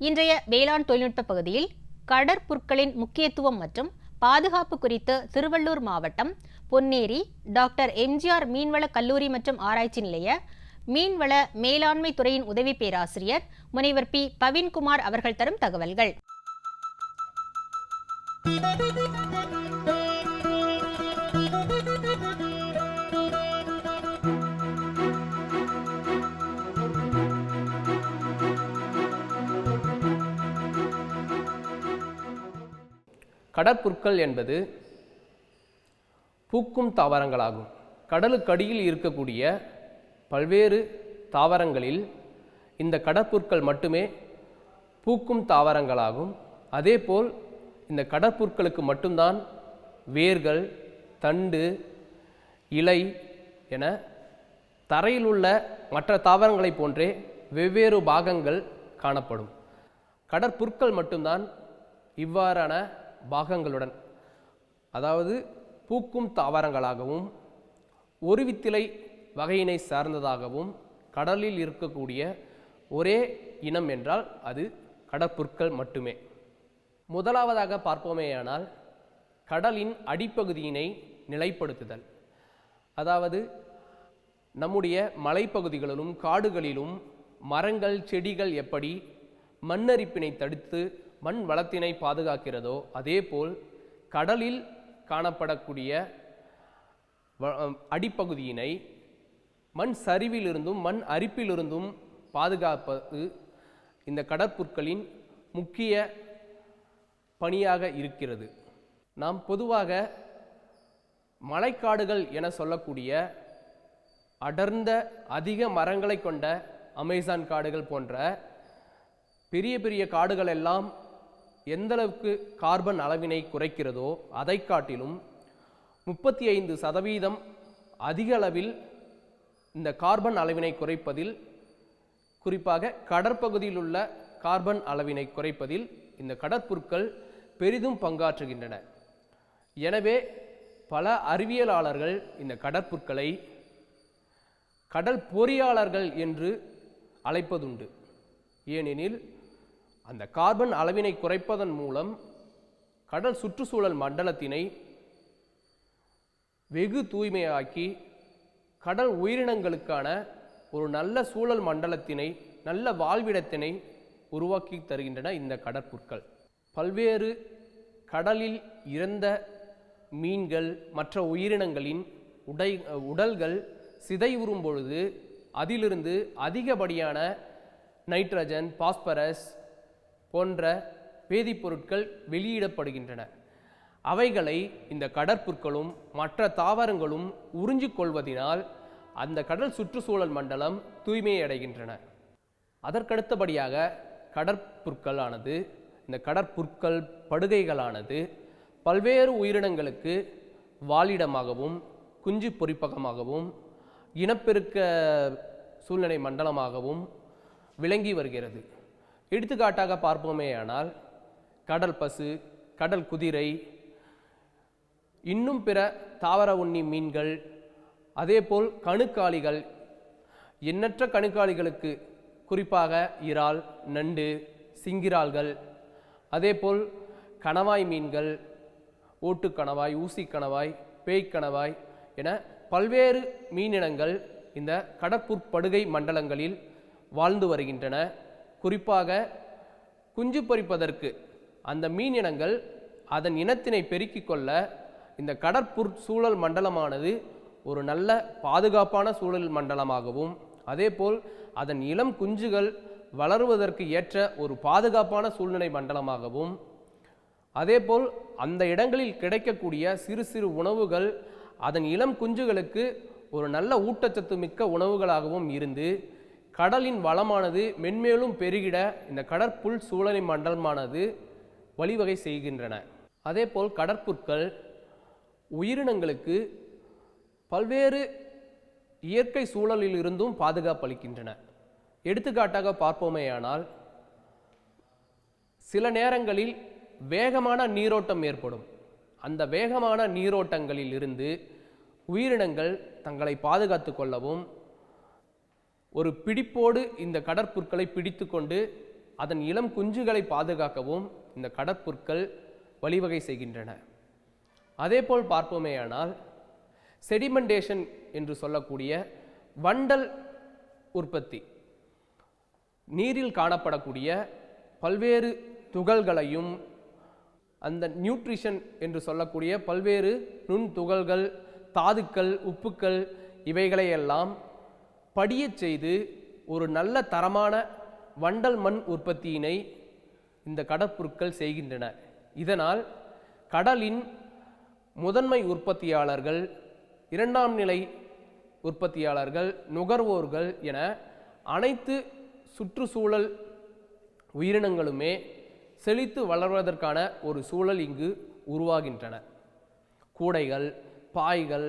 இன்றைய வேளாண் தொழில்நுட்ப பகுதியில் கடற்புற்களின் முக்கியத்துவம் மற்றும் பாதுகாப்பு குறித்து திருவள்ளூர் மாவட்டம் பொன்னேரி டாக்டர் எம்ஜிஆர் மீன்வள கல்லூரி மற்றும் ஆராய்ச்சி நிலைய மீன்வள மேலாண்மை துறையின் உதவி பேராசிரியர் முனைவர் பி. பவின்குமார் அவர்கள் தரும் தகவல்கள். கடற்புற்கள் என்பது பூக்கும் தாவரங்களாகும். கடலுக்கடியில் இருக்கக்கூடிய பல்வேறு தாவரங்களில் இந்த கடற்புற்கள் மட்டுமே பூக்கும் தாவரங்களாகும். அதேபோல் இந்த கடற்புற்களுக்கு மட்டும்தான் வேர்கள் தண்டு இலை என தரையில் உள்ள மற்ற தாவரங்களைப் போன்றே வெவ்வேறு பாகங்கள் காணப்படும். கடற்புற்கள் மட்டும்தான் இவ்வாறான பாகங்களுடன். அதாவது பூக்கும் தாவரங்களாகவும் ஒரு வித்திலை வகையினை சார்ந்ததாகவும் கடலில் இருக்கக்கூடிய ஒரே இனம் என்றால் அது கடற்புற்கள் மட்டுமே. முதலாவதாக பார்ப்போமேயானால் கடலின் அடிப்பகுதியினை நிலைப்படுத்துதல். அதாவது நம்முடைய மலைப்பகுதிகளிலும் காடுகளிலும் மரங்கள் செடிகள் எப்படி மண்ணரிப்பினை தடுத்து மண் வளத்தினை பாதுகாக்கிறதோ அதேபோல் கடலில் காணப்படக்கூடிய வ- அடிப்பகுதியினை மண் சரிவிலிருந்தும் மண் அரிப்பிலிருந்தும் பாதுகாப்பது இந்த கடற்புற்களின் முக்கிய பணியாக இருக்கிறது. நாம் பொதுவாக மலைக்காடுகள் என சொல்லக்கூடிய அடர்ந்த அதிக மரங்களை கொண்ட அமேசான் காடுகள் போன்ற பெரிய பெரிய காடுகள் எல்லாம் எந்தளவுக்கு கார்பன் அளவினை குறைக்கிறதோ அதை காட்டிலும் முப்பத்தி ஐந்து சதவீதம் அதிக அளவில் இந்த கார்பன் அளவினை குறைப்பதில் குறிப்பாக கடற்பகுதியில் உள்ள கார்பன் அளவினை குறைப்பதில் இந்த கடற்பொருட்கள் பெரிதும் பங்காற்றுகின்றன. எனவே பல அறிவியலாளர்கள் இந்த கடற்புற்களை கடல் பொறியாளர்கள் என்று அழைப்பதுண்டு. ஏனெனில் அந்த கார்பன் அளவினை குறைப்பதன் மூலம் கடல் சுற்றுச்சூழல் மண்டலத்தினை வெகு தூய்மையாக்கி கடல் உயிரினங்களுக்கான ஒரு நல்ல சூழல் மண்டலத்தினை நல்ல வாழ்விடத்தினை உருவாக்கி தருகின்றன இந்த கடற்புற்கள் பல்வேறு கடலில் இறந்த மீன்கள் மற்ற உயிரினங்களின் உடை உடல்கள் சிதைவுறும் பொழுது அதிலிருந்து அதிகப்படியான நைட்ரஜன் பாஸ்பரஸ் போன்ற வேதிப்பொருட்கள் வெளியிடப்படுகின்றன. அவைகளை இந்த கடற்புற்களும் மற்ற தாவரங்களும் உறிஞ்சிக் கொள்வதினால் அந்த கடல் சுற்றுச்சூழல் மண்டலம் தூய்மையடைகின்றன. அதற்கடுத்தபடியாக கடற்புற்களானது இந்த கடற்புற்கள் படுகைகளானது பல்வேறு உயிரினங்களுக்கு வாழிடமாகவும் குஞ்சு பொறிப்பகமாகவும் இனப்பெருக்க சூழ்நிலை மண்டலமாகவும் விளங்கி வருகிறது. எடுத்துக்காட்டாக பார்ப்போமேயானால் கடல் பசு கடல் குதிரை இன்னும் பிற தாவர உண்ணி மீன்கள் அதேபோல் கணுக்காலிகள் எண்ணற்ற கணுக்காலிகளுக்கு குறிப்பாக இறால் நண்டு சிங்கிரால்கள் அதேபோல் கணவாய் மீன்கள் ஓட்டுக்கணவாய் ஊசிக்கணவாய் பேய்க்கணவாய் என பல்வேறு மீனினங்கள் இந்த கடற்புற்படுகை மண்டலங்களில் வாழ்ந்து வருகின்றன. குறிப்பாக குஞ்சு பொரிப்பதற்கு அந்த மீன் இனங்கள் அதன் இனத்தினை பெருக்கிக் கொள்ள இந்த கடற்புற் சூழல் மண்டலமானது ஒரு நல்ல பாதுகாப்பான சூழல் மண்டலமாகவும் அதேபோல் அதன் இளம் குஞ்சுகள் வளருவதற்கு ஏற்ற ஒரு பாதுகாப்பான சூழ்நிலை மண்டலமாகவும் அதேபோல் அந்த இடங்களில் கிடைக்கக்கூடிய சிறு சிறு உணவுகள் அதன் இளம் குஞ்சுகளுக்கு ஒரு நல்ல ஊட்டச்சத்து மிக்க உணவுகளாகவும் இருந்து கடலின் வளமானது மென்மேலும் பெருகிட இந்த கடற்புல் சூழலை மண்டலமானது வழிவகை செய்கின்றன. அதேபோல் கடற்புற்கள் உயிரினங்களுக்கு பல்வேறு இயற்கை சூழலில் இருந்தும் பாதுகாப்பளிக்கின்றன எடுத்துக்காட்டாக பார்ப்போமேயானால் சில நேரங்களில் வேகமான நீரோட்டம் ஏற்படும். அந்த வேகமான நீரோட்டங்களில் இருந்து உயிரினங்கள் தங்களை பாதுகாத்து கொள்ளவும் ஒரு பிடிப்போடு இந்த கடற்புற்களை பிடித்து கொண்டு அதன் இளம் குஞ்சுகளை பாதுகாக்கவும் இந்த கடற்புற்கள் வழிவகை செய்கின்றன. அதேபோல் பார்ப்போமேயானால் செடிமெண்டேஷன் என்று சொல்லக்கூடிய வண்டல் உற்பத்தி நீரில் காணப்படக்கூடிய பல்வேறு துகள்களையும் அந்த நியூட்ரிஷன் என்று சொல்லக்கூடிய பல்வேறு நுண் துகள்கள் தாதுக்கள் உப்புக்கள் இவைகளையெல்லாம் படியச் செய்து ஒரு நல்ல தரமான வண்டல் மண் உற்பத்தியினை இந்த கடற்பொருட்கள் செய்கின்றன. இதனால் கடலின் முதன்மை உற்பத்தியாளர்கள் இரண்டாம் நிலை உற்பத்தியாளர்கள் நுகர்வோர்கள் என அனைத்து சுற்றுச்சூழல் உயிரினங்களுமே செழித்து வளர்வதற்கான ஒரு சூழல் இங்கு உருவாகின்றன. கூடைகள் பாய்கள்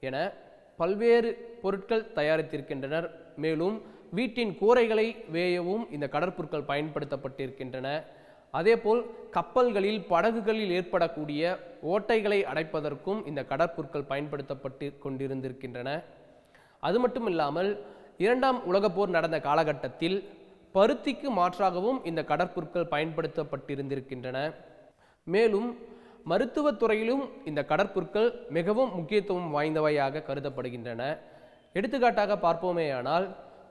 என பல்வேறு பொருட்கள் தயாரித்திருக்கின்றனர். மேலும் வீட்டின் கூரைகளை வேயவும் இந்த கடற்பொருட்கள் பயன்படுத்தப்பட்டிருக்கின்றன. அதேபோல் கப்பல்களில் படகுகளில் ஏற்படக்கூடிய ஓட்டைகளை அடைப்பதற்கும் இந்த கடற்பொருட்கள் பயன்படுத்தப்பட்டு கொண்டிருந்திருக்கின்றன. அது மட்டும் இல்லாமல் இரண்டாம் உலகப்போர் நடந்த காலகட்டத்தில் பருத்திக்கு மாற்றாகவும் இந்த கடற்பொருட்கள் பயன்படுத்தப்பட்டிருந்திருக்கின்றன. மேலும் மருத்துவத்துறையிலும் இந்த கடற்பொருட்கள் மிகவும் முக்கியத்துவம் வாய்ந்தவையாக கருதப்படுகின்றன. எடுத்துக்காட்டாக பார்ப்போமேயானால்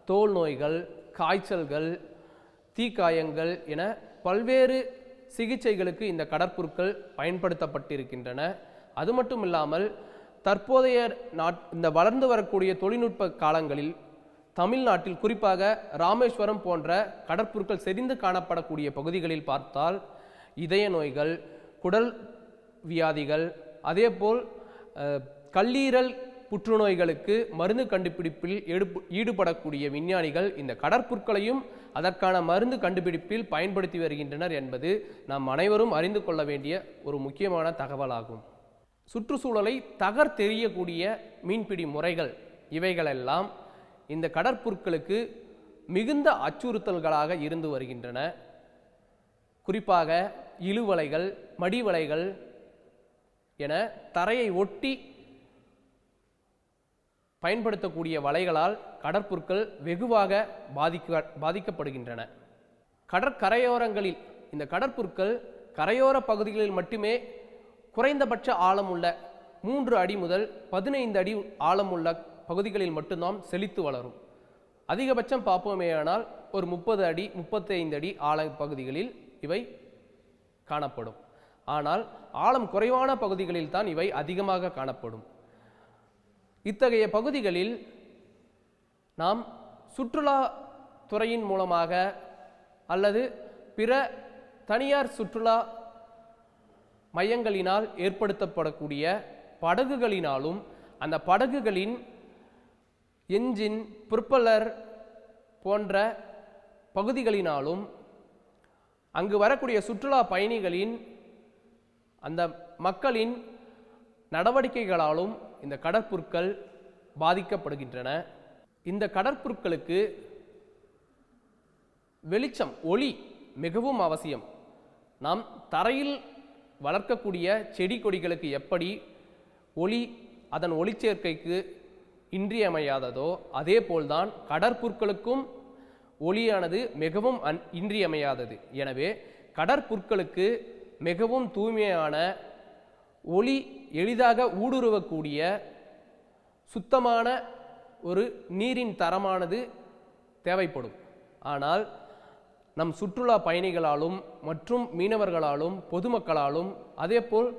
தோல் நோய்கள் காய்ச்சல்கள் தீக்காயங்கள் என பல்வேறு சிகிச்சைகளுக்கு இந்த கடற்பொருட்கள் பயன்படுத்தப்பட்டிருக்கின்றன. அது மட்டும் இல்லாமல் தற்போதைய நாட் இந்த வளர்ந்து வரக்கூடிய தொழில்நுட்ப காலங்களில் தமிழ்நாட்டில் குறிப்பாக ராமேஸ்வரம் போன்ற கடற்பொருட்கள் செறிந்து காணப்படக்கூடிய பகுதிகளில் பார்த்தால் இதய நோய்கள் குடல் வியாதிகள் அதேபோல் போல் கல்லீரல் புற்றுநோய்களுக்கு மருந்து கண்டுபிடிப்பில் எடுப்பு ஈடுபடக்கூடிய விஞ்ஞானிகள் இந்த கடற்பொருட்களையும் அதற்கான மருந்து கண்டுபிடிப்பில் பயன்படுத்தி வருகின்றனர் என்பது நாம் அனைவரும் அறிந்து கொள்ள வேண்டிய ஒரு முக்கியமான தகவலாகும். சுற்றுச்சூழலை தகர்த்தெறியக்கூடிய மீன்பிடி முறைகள் இவைகளெல்லாம் இந்த கடற்பொருட்களுக்கு மிகுந்த அச்சுறுத்தல்களாக இருந்து வருகின்றன. குறிப்பாக இழுவலைகள் மடிவலைகள் என தரையை ஒட்டி பயன்படுத்தக்கூடிய வலைகளால் கடற்பொருட்கள் வெகுவாக பாதிக்க பாதிக்கப்படுகின்றன. கடற்கரையோரங்களில் இந்த கடற்பொருட்கள் கரையோர பகுதிகளில் மட்டுமே குறைந்தபட்ச ஆழமுள்ள மூன்று அடி முதல் பதினைந்து அடி ஆழமுள்ள பகுதிகளில் மட்டும்தான் செழித்து வளரும். அதிகபட்சம் பார்ப்போமேயானால் ஒரு முப்பது அடி முப்பத்தைந்து அடி ஆழ பகுதிகளில் இவை காணப்படும். ஆனால் ஆழம் குறைவான பகுதிகளில் தான் இவை அதிகமாக காணப்படும். இத்தகைய பகுதிகளில் நாம் சுற்றுலா துறையின் மூலமாக அல்லது பிற தனியார் சுற்றுலா மையங்களினால் ஏற்படுத்தப்படக்கூடிய படகுகளினாலும் அந்த படகுகளின் என்ஜின் புற்பலர் போன்ற பகுதிகளினாலும் அங்கு வரக்கூடிய சுற்றுலா பயணிகளின் அந்த மக்களின் நடவடிக்கைகளாலும் இந்த கடற்பொருட்கள் பாதிக்கப்படுகின்றன. இந்த கடற்பொருட்களுக்கு வெளிச்சம் ஒளி மிகவும் அவசியம். நாம் தரையில் வளர்க்கக்கூடிய செடி கொடிகளுக்கு எப்படி ஒளி அதன் ஒளிச்சேர்க்கைக்கு இன்றியமையாததோ அதே போல்தான் கடற்புற்களுக்கும் ஒளியானது மிகவும் அன் இன்றியமையாதது. எனவே கடற்புற்களுக்கு மிகவும் தூய்மையான ஒளி எளிதாக ஊடுருவக்கூடிய சுத்தமான ஒரு நீரின் தரமானது தேவைப்படும். ஆனால் நம் சுற்றுலா பயணிகளாலும் மற்றும் மீனவர்களாலும் பொதுமக்களாலும் அதேபோல்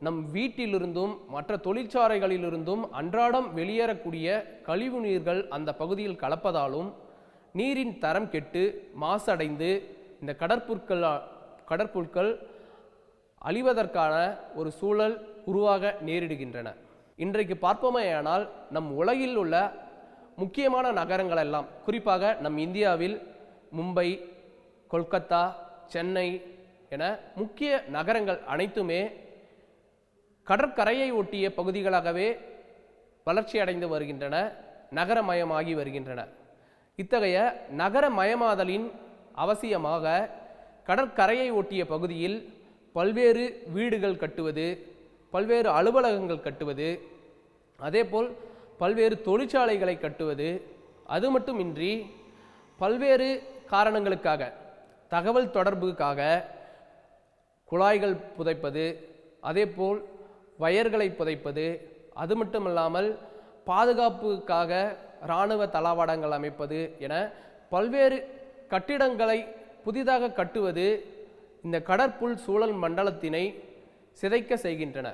நம் வீட்டிலிருந்தும் மற்ற தொழிற்சாலைகளிலிருந்தும் அன்றாடம் வெளியேறக்கூடிய கழிவு நீர்கள் அந்த பகுதியில் கலப்பதாலும் நீரின் தரம் கெட்டு மாசடைந்து இந்த கடற்பொருட்கள் கடற்பொருட்கள் அழிவதற்கான ஒரு சூழல் உருவாக நேரிடுகின்றன. இன்றைக்கு பார்ப்போமேயானால் நம் உலகில் உள்ள முக்கியமான நகரங்கள் எல்லாம் குறிப்பாக நம் இந்தியாவில் மும்பை கொல்கத்தா சென்னை என முக்கிய நகரங்கள் அனைத்துமே கடற்கரையை ஒட்டிய பகுதிகளாகவே வளர்ச்சி அடைந்து வருகின்றன நகரமயமாகி வருகின்றன. இத்தகைய நகரமயமாதலின் அவசியமாக கடற்கரையை ஒட்டிய பகுதியில் பல்வேறு வீடுகள் கட்டுவது பல்வேறு அலுவலகங்கள் கட்டுவது அதேபோல் பல்வேறு தொழிற்சாலைகளை கட்டுவது அது மட்டுமின்றி பல்வேறு காரணங்களுக்காக தகவல் தொடர்புக்காக குழாய்கள் புதைப்பது அதேபோல் வயர்களை புதைப்பது அது மட்டுமல்லாமல் பாதுகாப்புக்காக இராணுவ தளவாடங்கள் அமைப்பது என பல்வேறு கட்டிடங்களை புதிதாக கட்டுவது இந்த கடற்புல் சூழல் மண்டலத்தினை சிதைக்க செய்கின்றன.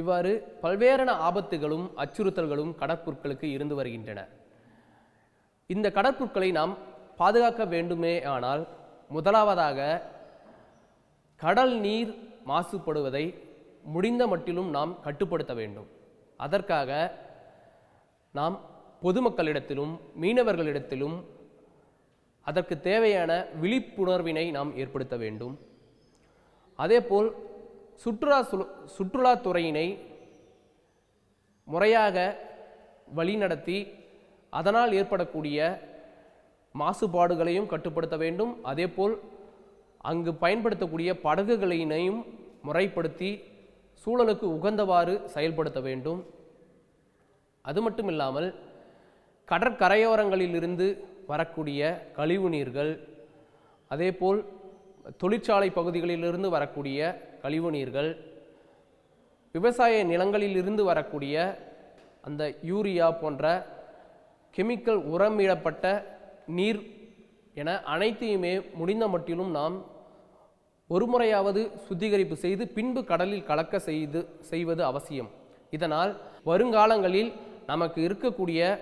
இவ்வாறு பல்வேறான ஆபத்துகளும் அச்சுறுத்தல்களும் கடற்புற்களுக்கு இருந்து வருகின்றன. இந்த கடற்புற்களை நாம் பாதுகாக்க வேண்டுமே ஆனால் முதலாவதாக கடல் நீர் மாசுபடுவதை முடிந்த மட்டிலும் நாம் கட்டுப்படுத்த வேண்டும். அதற்காக நாம் பொதுமக்களிடத்திலும் மீனவர்களிடத்திலும் அதற்கு தேவையான விழிப்புணர்வினை நாம் ஏற்படுத்த வேண்டும். அதேபோல் சுற்றுலா சுழு- சுற்றுலாத்துறையினை முறையாக வழிநடத்தி அதனால் ஏற்படக்கூடிய மாசுபாடுகளையும் கட்டுப்படுத்த வேண்டும். அதேபோல் அங்கு பயன்படுத்தக்கூடிய படகுகளினையும் முறைப்படுத்தி சூழலுக்கு உகந்தவாறு செயல்படுத்த வேண்டும். அது மட்டும் இல்லாமல் கடற்கரையோரங்களிலிருந்து வரக்கூடிய கழிவு நீர்கள் அதேபோல் தொழிற்சாலை பகுதிகளிலிருந்து வரக்கூடிய கழிவு நீர்கள் விவசாய நிலங்களிலிருந்து வரக்கூடிய அந்த யூரியா போன்ற கெமிக்கல் உரமிடப்பட்ட நீர் என அனைத்தையுமே முடிந்த மட்டிலும் நாம் ஒரு முறையாவது சுத்திகரிப்பு செய்து பின்பு கடலில் கலக்க செய்து செய்வது அவசியம். இதனால் வருங்காலங்களில் நமக்கு இருக்கக்கூடிய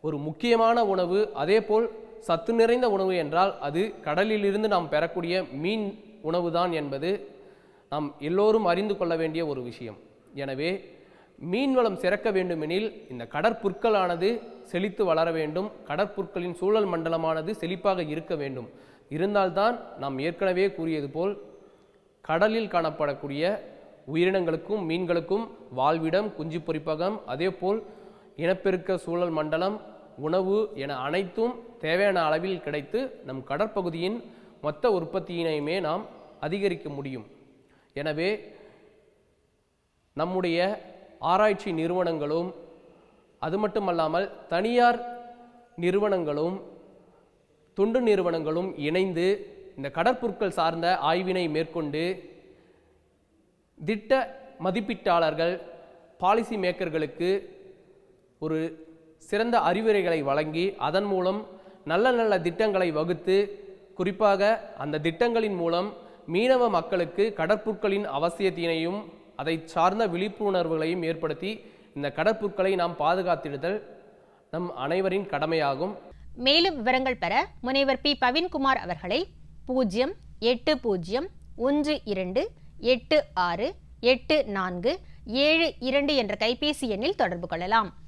ஒரு முக்கியமான உணவு அதேபோல் சத்து நிறைந்த உணவு என்றால் அது கடலிலிருந்து நாம் பெறக்கூடிய மீன் உணவுதான் என்பது நாம் எல்லோரும் அறிந்து கொள்ள வேண்டிய ஒரு விஷயம். எனவே மீன் வளம் சிறக்க வேண்டுமெனில் இந்த கடற்புற்களானது செழித்து வளர வேண்டும். கடற்புற்களின் சூழல் மண்டலமானது செழிப்பாக இருக்க வேண்டும். இருந்தால்தான் நாம் ஏற்கனவே கூறியது போல் கடலில் காணப்படக்கூடிய உயிரினங்களுக்கும் மீன்களுக்கும் வாழ்விடம் குஞ்சு பொரிப்பகம் அதேபோல் இனப்பெருக்க சூழல் மண்டலம் உணவு என அனைத்தும் தேவையான அளவில் கிடைத்து நம் கடற்பகுதியின் மொத்த உற்பத்தியினையுமே நாம் அதிகரிக்க முடியும். எனவே நம்முடைய ஆராய்ச்சி நிறுவனங்களும் அது மட்டுமல்லாமல் தனியார் நிறுவனங்களும் தொண்டு நிறுவனங்களும் இணைந்து இந்த கடற்பொருட்கள் சார்ந்த ஆய்வினை மேற்கொண்டு திட்ட மதிப்பீட்டாளர்கள் பாலிசி மேக்கர்களுக்கு ஒரு சிறந்த அறிவுரைகளை வழங்கி அதன் மூலம் நல்ல நல்ல திட்டங்களை வகுத்து குறிப்பாக அந்த திட்டங்களின் மூலம் மீனவ மக்களுக்கு கடற்புற்களின் அவசியத்தினையும் அதை சார்ந்த விழிப்புணர்வுகளையும் ஏற்படுத்தி இந்த கடற்புற்களை நாம் பாதுகாத்திடுதல் நம் அனைவரின் கடமையாகும். மேலும் விவரங்கள் பெற முனைவர் பி. பவின்குமார் அவர்களை பூஜ்ஜியம் எட்டு பூஜ்ஜியம் ஒன்று இரண்டு எட்டு ஆறு எட்டு நான்கு ஏழு இரண்டு என்ற கைபேசி எண்ணில் தொடர்பு கொள்ளலாம்.